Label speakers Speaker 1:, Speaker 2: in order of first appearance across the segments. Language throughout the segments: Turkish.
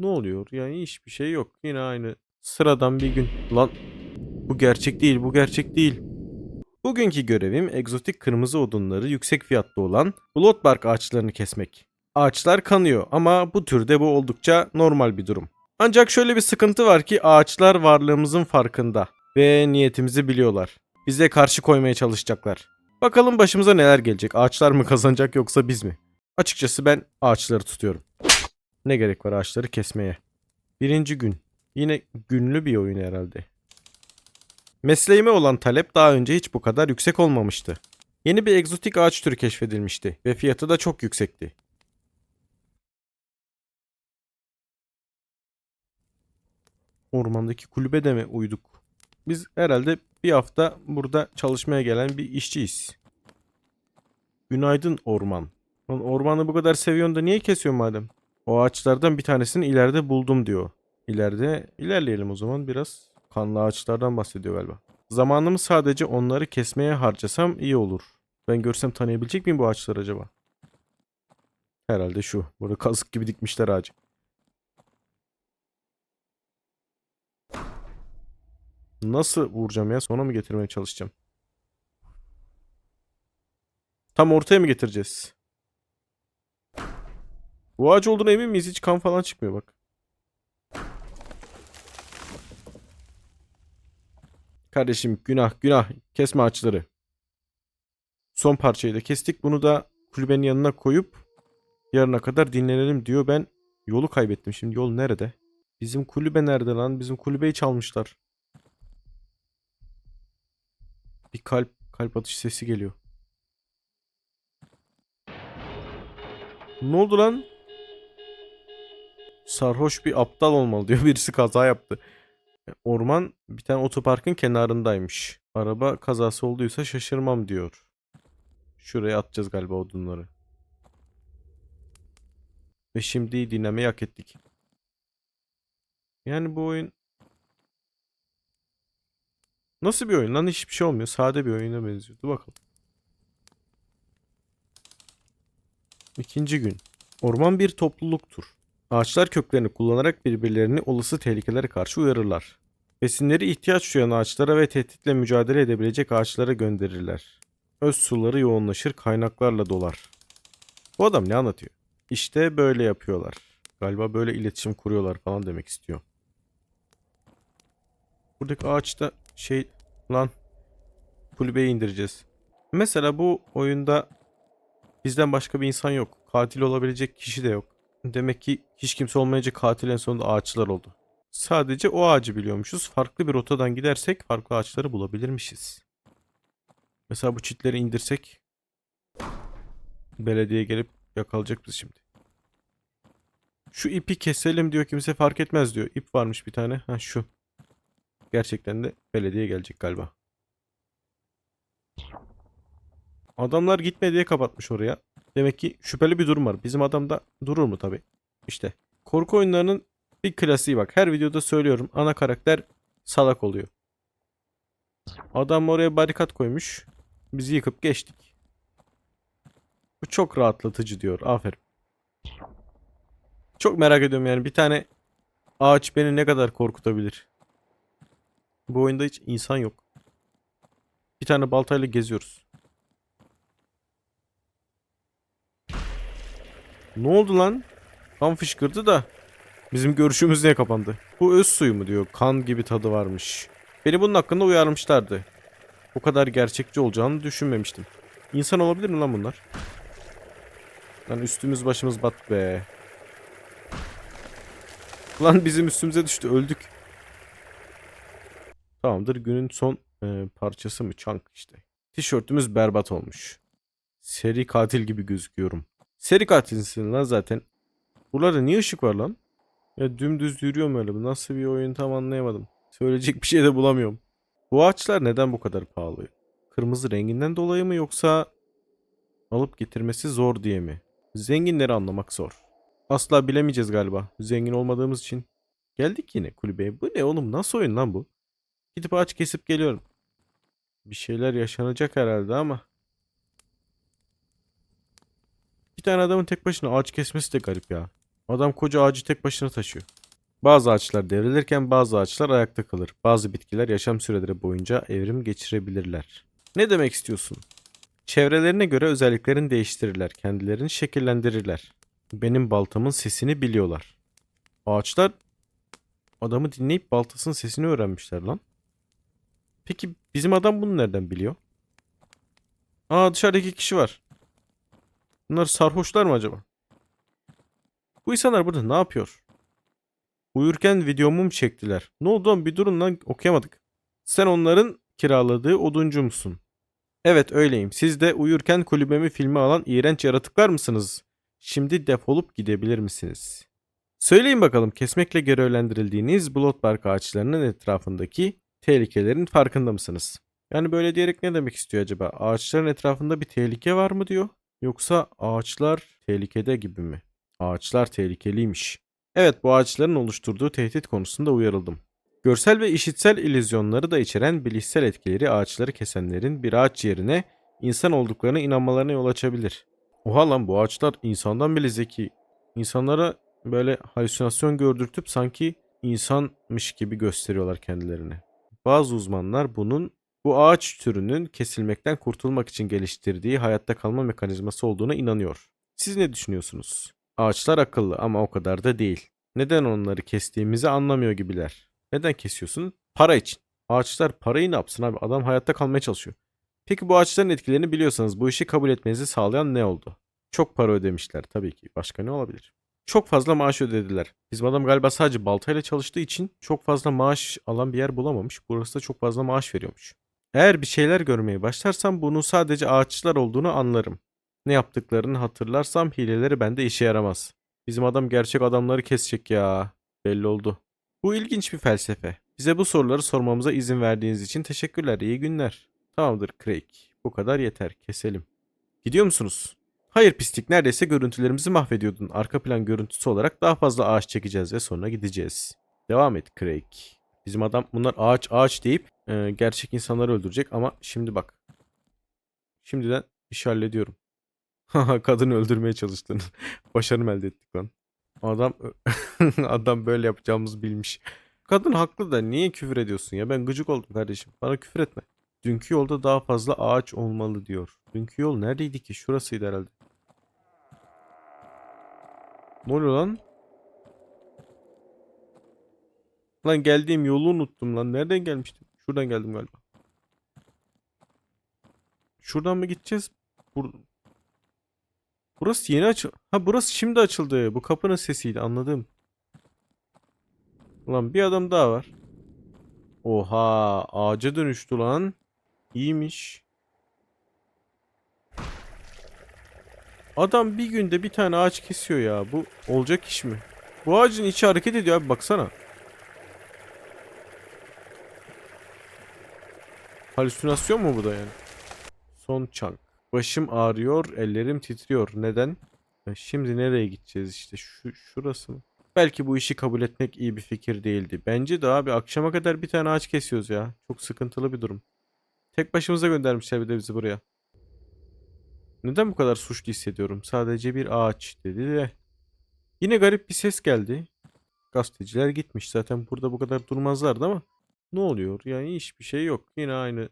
Speaker 1: Ne oluyor? Yani hiçbir şey yok. Yine aynı sıradan bir gün. Lan bu gerçek değil, bu gerçek değil. Bugünkü görevim egzotik kırmızı odunları yüksek fiyatlı olan Bloodbark ağaçlarını kesmek. Ağaçlar kanıyor ama bu türde bu oldukça normal bir durum. Ancak şöyle bir sıkıntı var ki ağaçlar varlığımızın farkında ve niyetimizi biliyorlar. Bize karşı koymaya çalışacaklar. Bakalım başımıza neler gelecek. Ağaçlar mı kazanacak yoksa biz mi? Açıkçası ben ağaçları tutuyorum. Ne gerek var ağaçları kesmeye? Birinci gün. Yine günlü bir oyun herhalde. Mesleğime olan talep daha önce hiç bu kadar yüksek olmamıştı. Yeni bir egzotik ağaç türü keşfedilmişti ve fiyatı da çok yüksekti. Ormandaki kulübe de mi uyduk? Biz herhalde bir hafta burada çalışmaya gelen bir işçiyiz. Günaydın orman. Lan ormanı bu kadar seviyorsun da niye kesiyorsun madem? O ağaçlardan bir tanesini ileride buldum diyor. İleride ilerleyelim o zaman biraz. Kanlı ağaçlardan bahsediyor galiba. Zamanımı sadece onları kesmeye harcasam iyi olur. Ben görsem tanıyabilecek miyim bu ağaçları acaba? Herhalde şu. Burada kazık gibi dikmişler ağacı. Nasıl vuracağım ya? Sona mı getirmeye çalışacağım? Tam ortaya mı getireceğiz? Bu ağaç olduğuna emin miyiz? Hiç kan falan çıkmıyor bak. Kardeşim günah günah kesme ağaçları. Son parçayı da kestik. Bunu da kulübenin yanına koyup yarına kadar dinlenelim diyor. Ben yolu kaybettim. Şimdi yol nerede? Bizim kulübe nerede lan? Bizim kulübeyi çalmışlar. Bir kalp kalp atış sesi geliyor. Ne oldu lan? Sarhoş bir aptal olmalı diyor. Birisi kaza yaptı. Orman bir tane otoparkın kenarındaymış. Araba kazası olduysa şaşırmam diyor. Şuraya atacağız galiba odunları. Ve şimdi dinlemeyi hak ettik. Yani bu oyun Nasıl bir oyun lan? Hiçbir şey olmuyor. Sade bir oyuna benziyor. Dur bakalım. İkinci gün. Orman bir topluluktur. Ağaçlar köklerini kullanarak birbirlerini olası tehlikelere karşı uyarırlar. Besinleri ihtiyaç duyan ağaçlara ve tehditle mücadele edebilecek ağaçlara gönderirler. Öz suları yoğunlaşır, kaynaklarla dolar. Bu adam ne anlatıyor? İşte böyle yapıyorlar. Galiba böyle iletişim kuruyorlar falan demek istiyor. Buradaki ağaçta şey lan kulübeyi indireceğiz. Mesela bu oyunda bizden başka bir insan yok. Katil olabilecek kişi de yok. Demek ki hiç kimse olmayınca katil en sonunda ağaçlar oldu. Sadece o ağacı biliyormuşuz. Farklı bir rotadan gidersek farklı ağaçları bulabilirmişiz. Mesela bu çitleri indirsek belediye gelip yakalayacak bizi şimdi. Şu ipi keselim diyor kimse fark etmez diyor. İp varmış bir tane. Ha şu. Gerçekten de belediye gelecek galiba. Adamlar gitme diye kapatmış oraya. Demek ki şüpheli bir durum var. Bizim adam da durur mu tabi. İşte korku oyunlarının bir klasiği bak. Her videoda söylüyorum. Ana karakter salak oluyor. Adam oraya barikat koymuş. Bizi yıkıp geçtik. Bu çok rahatlatıcı diyor. Aferin. Çok merak ediyorum yani bir tane ağaç beni ne kadar korkutabilir. Bu oyunda hiç insan yok. Bir tane baltayla geziyoruz. Ne oldu lan? Kan fışkırdı da. Bizim görüşümüz niye kapandı? Bu öz suyu mu diyor. Kan gibi tadı varmış. Beni bunun hakkında uyarmışlardı. Bu kadar gerçekçi olacağını düşünmemiştim. İnsan olabilir mi lan bunlar? Lan üstümüz başımız bat be. Lan bizim üstümüze düştü öldük. Tamamdır günün son e, parçası mı? Chunk işte. Tişörtümüz berbat olmuş. Seri katil gibi gözüküyorum. Seri katilsin lan zaten. Buralarda niye ışık var lan? Ya dümdüz yürüyorum öyle. Bu nasıl bir oyun tam anlayamadım. Söyleyecek bir şey de bulamıyorum. Bu ağaçlar neden bu kadar pahalı? Kırmızı renginden dolayı mı yoksa alıp getirmesi zor diye mi? Zenginleri anlamak zor. Asla bilemeyeceğiz galiba. Zengin olmadığımız için. Geldik yine kulübeye. Bu ne oğlum? Nasıl oyun lan bu? Gidip ağaç kesip geliyorum. Bir şeyler yaşanacak herhalde ama. Bir tane adamın tek başına ağaç kesmesi de garip ya. Adam koca ağacı tek başına taşıyor. Bazı ağaçlar devrilirken bazı ağaçlar ayakta kalır. Bazı bitkiler yaşam süreleri boyunca evrim geçirebilirler. Ne demek istiyorsun? Çevrelerine göre özelliklerini değiştirirler, kendilerini şekillendirirler. Benim baltamın sesini biliyorlar. Ağaçlar adamı dinleyip baltasının sesini öğrenmişler lan. Peki bizim adam bunu nereden biliyor? Aa dışarıdaki kişi var. Bunlar sarhoşlar mı acaba? Bu insanlar burada ne yapıyor? Uyurken videomu mu çektiler? Ne oldu oğlum bir durun lan okuyamadık. Sen onların kiraladığı oduncu musun? Evet öyleyim. Siz de uyurken kulübemi filme alan iğrenç yaratıklar mısınız? Şimdi defolup gidebilir misiniz? Söyleyin bakalım kesmekle görevlendirildiğiniz Bloodbark ağaçlarının etrafındaki tehlikelerin farkında mısınız? Yani böyle diyerek ne demek istiyor acaba? Ağaçların etrafında bir tehlike var mı diyor? Yoksa ağaçlar tehlikede gibi mi? Ağaçlar tehlikeliymiş. Evet bu ağaçların oluşturduğu tehdit konusunda uyarıldım. Görsel ve işitsel illüzyonları da içeren bilişsel etkileri ağaçları kesenlerin bir ağaç yerine insan olduklarına inanmalarına yol açabilir. Oha lan bu ağaçlar insandan bile zeki. İnsanlara böyle halüsinasyon gördürtüp sanki insanmış gibi gösteriyorlar kendilerini. Bazı uzmanlar bunun bu ağaç türünün kesilmekten kurtulmak için geliştirdiği hayatta kalma mekanizması olduğuna inanıyor. Siz ne düşünüyorsunuz? Ağaçlar akıllı ama o kadar da değil. Neden onları kestiğimizi anlamıyor gibiler. Neden kesiyorsun? Para için. Ağaçlar parayı ne yapsın abi? Adam hayatta kalmaya çalışıyor. Peki bu ağaçların etkilerini biliyorsanız bu işi kabul etmenizi sağlayan ne oldu? Çok para ödemişler tabii ki. Başka ne olabilir? Çok fazla maaş ödediler. Bizim adam galiba sadece baltayla çalıştığı için çok fazla maaş alan bir yer bulamamış. Burası da çok fazla maaş veriyormuş. Eğer bir şeyler görmeye başlarsam bunun sadece ağaçlar olduğunu anlarım. Ne yaptıklarını hatırlarsam hileleri bende işe yaramaz. Bizim adam gerçek adamları kesecek ya. Belli oldu. Bu ilginç bir felsefe. Bize bu soruları sormamıza izin verdiğiniz için teşekkürler. İyi günler. Tamamdır Craig. Bu kadar yeter. Keselim. Gidiyor musunuz? Hayır pislik neredeyse görüntülerimizi mahvediyordun. Arka plan görüntüsü olarak daha fazla ağaç çekeceğiz ve sonra gideceğiz. Devam et Craig. Bizim adam bunlar ağaç ağaç deyip e, gerçek insanları öldürecek ama şimdi bak. Şimdiden işi hallediyorum. Kadını öldürmeye çalıştın. Başarım elde ettik lan. Adam adam böyle yapacağımızı bilmiş. Kadın haklı da niye küfür ediyorsun ya? Ben gıcık oldum kardeşim. Bana küfür etme. Dünkü yolda daha fazla ağaç olmalı diyor. Dünkü yol neredeydi ki? Şurasıydı herhalde. Ne oluyor lan? Lan geldiğim yolu unuttum lan. Nereden gelmiştim? Şuradan geldim galiba. Şuradan mı gideceğiz? Bur burası yeni açıl... Ha burası şimdi açıldı. Bu kapının sesiydi anladım. Ulan bir adam daha var. Oha ağaca dönüştü lan. İyiymiş. Adam bir günde bir tane ağaç kesiyor ya. Bu olacak iş mi? Bu ağacın içi hareket ediyor abi baksana. Halüsinasyon mu bu da yani? Son çank. Başım ağrıyor, ellerim titriyor. Neden? Şimdi nereye gideceğiz işte? Şu şurası mı? Belki bu işi kabul etmek iyi bir fikir değildi. Bence de abi akşama kadar bir tane ağaç kesiyoruz ya. Çok sıkıntılı bir durum. Tek başımıza göndermişler bir de bizi buraya. Neden bu kadar suçlu hissediyorum? Sadece bir ağaç dedi de. Yine garip bir ses geldi. Gazeteciler gitmiş. Zaten burada bu kadar durmazlardı ama. Ne oluyor? Yani hiçbir şey yok. Yine aynı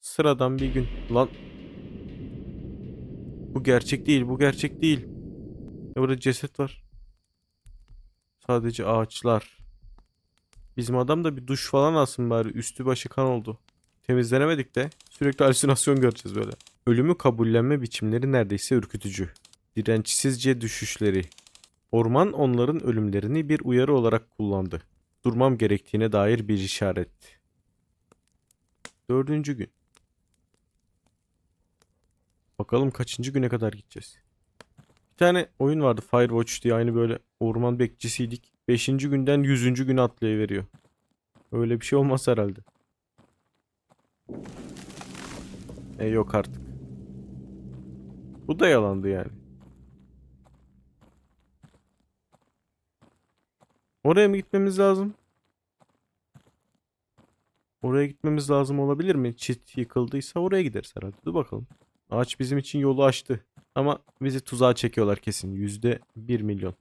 Speaker 1: sıradan bir gün. Lan. Bu gerçek değil. Bu gerçek değil. Ya burada ceset var. Sadece ağaçlar. Bizim adam da bir duş falan alsın bari. Üstü başı kan oldu. Temizlenemedik de sürekli halüsinasyon göreceğiz böyle. Ölümü kabullenme biçimleri neredeyse ürkütücü. Dirençsizce düşüşleri. Orman onların ölümlerini bir uyarı olarak kullandı. Durmam gerektiğine dair bir işaret. Dördüncü gün. Bakalım kaçıncı güne kadar gideceğiz. Bir tane oyun vardı Firewatch diye aynı böyle orman bekçisiydik. Beşinci günden yüzüncü güne atlayıveriyor. Öyle bir şey olmaz herhalde. E yok artık. Bu da yalandı yani. Oraya mı gitmemiz lazım? Oraya gitmemiz lazım olabilir mi? Çit yıkıldıysa oraya gideriz herhalde. Dur bakalım. Ağaç bizim için yolu açtı. Ama bizi tuzağa çekiyorlar kesin. Yüzde bir milyon.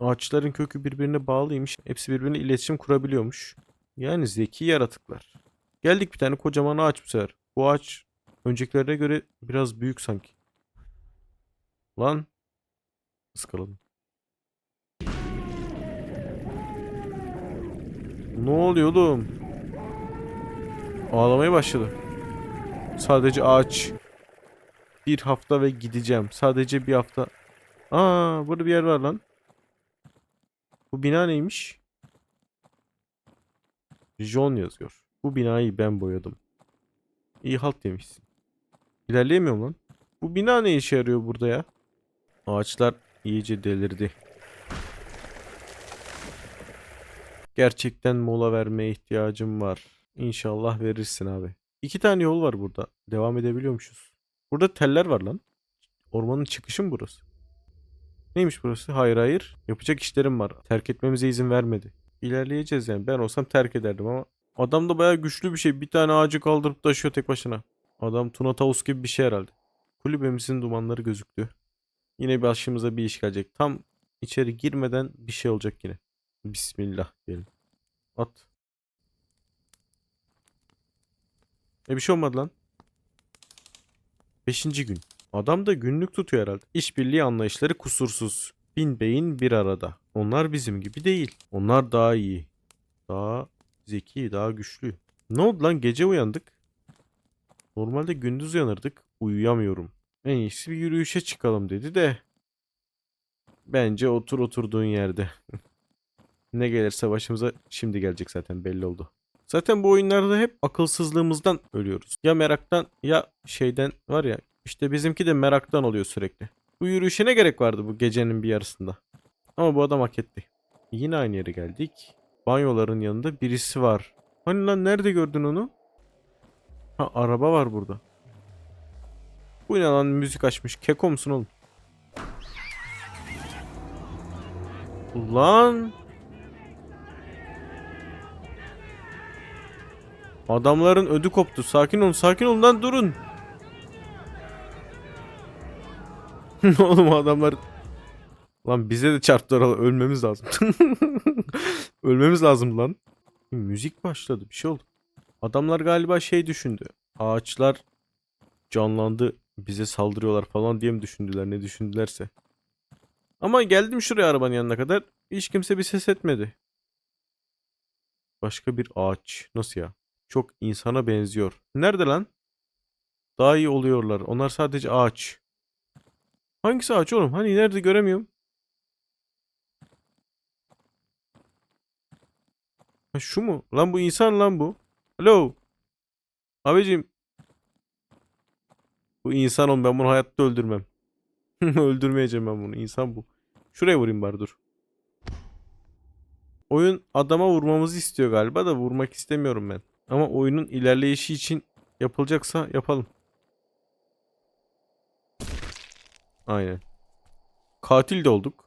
Speaker 1: Ağaçların kökü birbirine bağlıymış. Hepsi birbirine iletişim kurabiliyormuş. Yani zeki yaratıklar. Geldik bir tane kocaman ağaç bu sefer. Bu ağaç öncekilerine göre biraz büyük sanki. Lan. Iskaladım. Ne oluyor oğlum? Ağlamaya başladı. Sadece ağaç. Bir hafta ve gideceğim. Sadece bir hafta. Aa, burada bir yer var lan. Bu bina neymiş? John yazıyor. Bu binayı ben boyadım. İyi halt demişsin. İlerleyemiyorum lan. Bu bina ne işe yarıyor burada ya? Ağaçlar iyice delirdi. Gerçekten mola vermeye ihtiyacım var. İnşallah verirsin abi. İki tane yol var burada. Devam edebiliyormuşuz. Burada teller var lan. Ormanın çıkışı mı burası? Neymiş burası? Hayır hayır. Yapacak işlerim var. Terk etmemize izin vermedi. İlerleyeceğiz yani. Ben olsam terk ederdim ama adam da bayağı güçlü bir şey. Bir tane ağacı kaldırıp taşıyor tek başına. Adam Tuna Tavus gibi bir şey herhalde. Kulübemizin dumanları gözüktü. Yine başımıza bir iş gelecek. Tam içeri girmeden bir şey olacak yine. Bismillah diyelim. At. E bir şey olmadı lan. Beşinci gün. Adam da günlük tutuyor herhalde. İşbirliği anlayışları kusursuz. Bin beyin bir arada. Onlar bizim gibi değil. Onlar daha iyi. Daha zeki, daha güçlü. Ne oldu lan? Gece uyandık. Normalde gündüz uyanırdık. Uyuyamıyorum. En iyisi bir yürüyüşe çıkalım dedi de. Bence otur oturduğun yerde. ne gelirse başımıza şimdi gelecek zaten belli oldu. Zaten bu oyunlarda hep akılsızlığımızdan ölüyoruz. Ya meraktan ya şeyden var ya işte bizimki de meraktan oluyor sürekli. Bu yürüyüşe ne gerek vardı bu gecenin bir yarısında? Ama bu adam hak etti. Yine aynı yere geldik. Banyoların yanında birisi var. Hani lan nerede gördün onu? Ha araba var burada. Bu ne lan müzik açmış. Keko musun oğlum? Ulan. Adamların ödü koptu. Sakin olun, sakin olun lan durun. Oğlum adamlar Lan bize de çarptılar ölmemiz lazım. ölmemiz lazım lan. Müzik başladı bir şey oldu. Adamlar galiba şey düşündü. Ağaçlar canlandı bize saldırıyorlar falan diye mi düşündüler ne düşündülerse. Ama geldim şuraya arabanın yanına kadar hiç kimse bir ses etmedi. Başka bir ağaç. Nasıl ya? Çok insana benziyor. Nerede lan? Daha iyi oluyorlar. Onlar sadece ağaç. Hangisi ağaç oğlum? Hani nerede göremiyorum. Ha şu mu? Lan bu insan lan bu. Alo. Abicim. Bu insan oğlum ben bunu hayatta öldürmem. Öldürmeyeceğim ben bunu. İnsan bu. Şuraya vurayım bari dur. Oyun adama vurmamızı istiyor galiba da vurmak istemiyorum ben. Ama oyunun ilerleyişi için yapılacaksa yapalım. Aynen. Katil de olduk.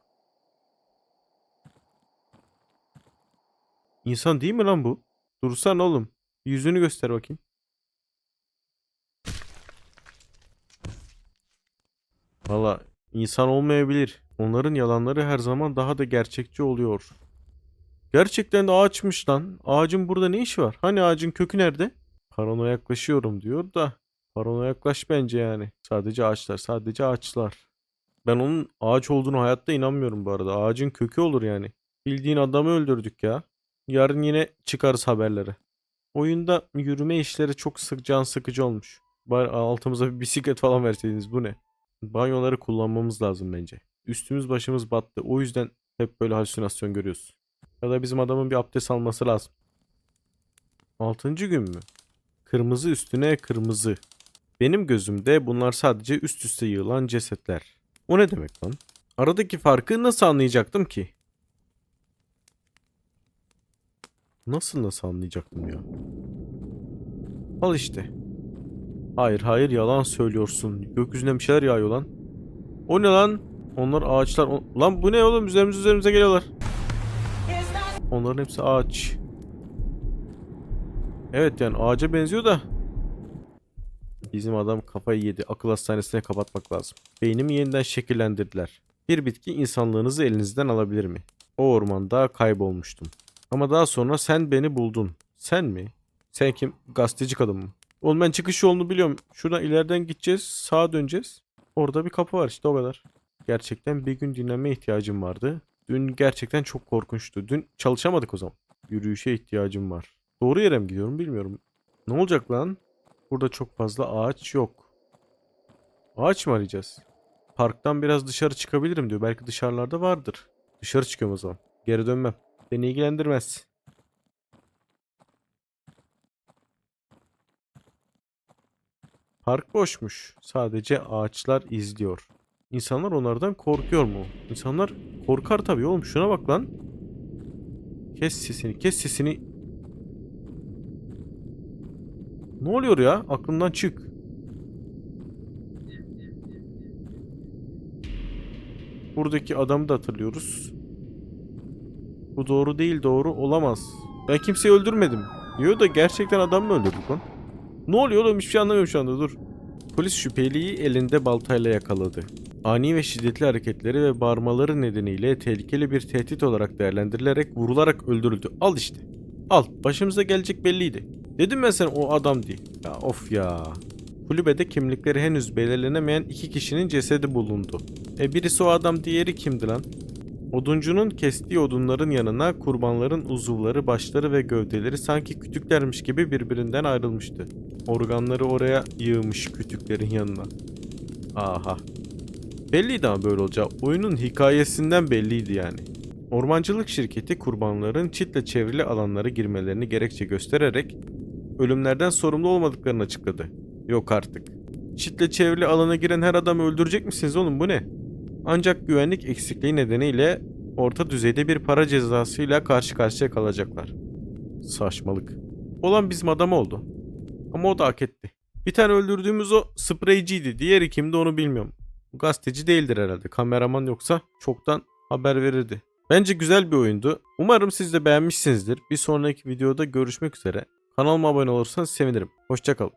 Speaker 1: İnsan değil mi lan bu? Dursan oğlum. Yüzünü göster bakayım. Valla insan olmayabilir. Onların yalanları her zaman daha da gerçekçi oluyor. Gerçekten de ağaçmış lan. Ağacın burada ne işi var? Hani ağacın kökü nerede? Parano yaklaşıyorum diyor da. Parano yaklaş bence yani. Sadece ağaçlar, sadece ağaçlar. Ben onun ağaç olduğunu hayatta inanmıyorum bu arada. Ağacın kökü olur yani. Bildiğin adamı öldürdük ya. Yarın yine çıkarız haberlere. Oyunda yürüme işleri çok sık can sıkıcı olmuş. Bari altımıza bir bisiklet falan verseydiniz bu ne? Banyoları kullanmamız lazım bence. Üstümüz başımız battı. O yüzden hep böyle halüsinasyon görüyoruz. Ya da bizim adamın bir abdest alması lazım. Altıncı gün mü? Kırmızı üstüne kırmızı. Benim gözümde bunlar sadece üst üste yığılan cesetler. O ne demek lan? Aradaki farkı nasıl anlayacaktım ki? Nasıl nasıl anlayacaktım ya? Al işte. Hayır hayır yalan söylüyorsun. Gökyüzünden bir şeyler yağıyor lan. O ne lan? Onlar ağaçlar. Lan bu ne oğlum? Üzerimize üzerimize geliyorlar. Onların hepsi ağaç. Evet yani ağaca benziyor da. Bizim adam kafayı yedi. Akıl hastanesine kapatmak lazım. Beynimi yeniden şekillendirdiler. Bir bitki insanlığınızı elinizden alabilir mi? O ormanda kaybolmuştum. Ama daha sonra sen beni buldun. Sen mi? Sen kim? Gazeteci kadın mı? Oğlum ben çıkış yolunu biliyorum. Şuradan ileriden gideceğiz. Sağa döneceğiz. Orada bir kapı var işte o kadar. Gerçekten bir gün dinlenme ihtiyacım vardı. Dün gerçekten çok korkunçtu. Dün çalışamadık o zaman. Yürüyüşe ihtiyacım var. Doğru yere mi gidiyorum bilmiyorum. Ne olacak lan? Burada çok fazla ağaç yok. Ağaç mı arayacağız? Parktan biraz dışarı çıkabilirim diyor. Belki dışarılarda vardır. Dışarı çıkıyorum o zaman. Geri dönmem. Beni ilgilendirmez. Park boşmuş. Sadece ağaçlar izliyor. İnsanlar onlardan korkuyor mu? İnsanlar korkar tabii oğlum. Şuna bak lan. Kes sesini, kes sesini. Ne oluyor ya? Aklımdan çık. Buradaki adamı da hatırlıyoruz. Bu doğru değil, doğru olamaz. Ben kimseyi öldürmedim. Diyor da gerçekten adam mı öldürdük lan? Ne oluyor oğlum? Hiçbir şey anlamıyorum şu anda dur. Polis şüpheliyi elinde baltayla yakaladı. Ani ve şiddetli hareketleri ve bağırmaları nedeniyle tehlikeli bir tehdit olarak değerlendirilerek vurularak öldürüldü. Al işte. Al. Başımıza gelecek belliydi. Dedim ben sana o adam değil. Ya of ya. Kulübede kimlikleri henüz belirlenemeyen iki kişinin cesedi bulundu. E birisi o adam diğeri kimdi lan? Oduncunun kestiği odunların yanına kurbanların uzuvları, başları ve gövdeleri sanki kütüklermiş gibi birbirinden ayrılmıştı. Organları oraya yığmış kütüklerin yanına. Aha. Belliydi ama böyle olacağı. Oyunun hikayesinden belliydi yani. Ormancılık şirketi kurbanların çitle çevrili alanlara girmelerini gerekçe göstererek ölümlerden sorumlu olmadıklarını açıkladı. Yok artık. Çitle çevrili alana giren her adamı öldürecek misiniz oğlum bu ne? Ancak güvenlik eksikliği nedeniyle orta düzeyde bir para cezasıyla karşı karşıya kalacaklar. Saçmalık. Olan bizim adam oldu. Ama o da hak etti. Bir tane öldürdüğümüz o spreyciydi. Diğeri kimdi onu bilmiyorum. Gazeteci değildir herhalde. Kameraman yoksa çoktan haber verirdi. Bence güzel bir oyundu. Umarım siz de beğenmişsinizdir. Bir sonraki videoda görüşmek üzere. Kanalıma abone olursanız sevinirim. Hoşçakalın.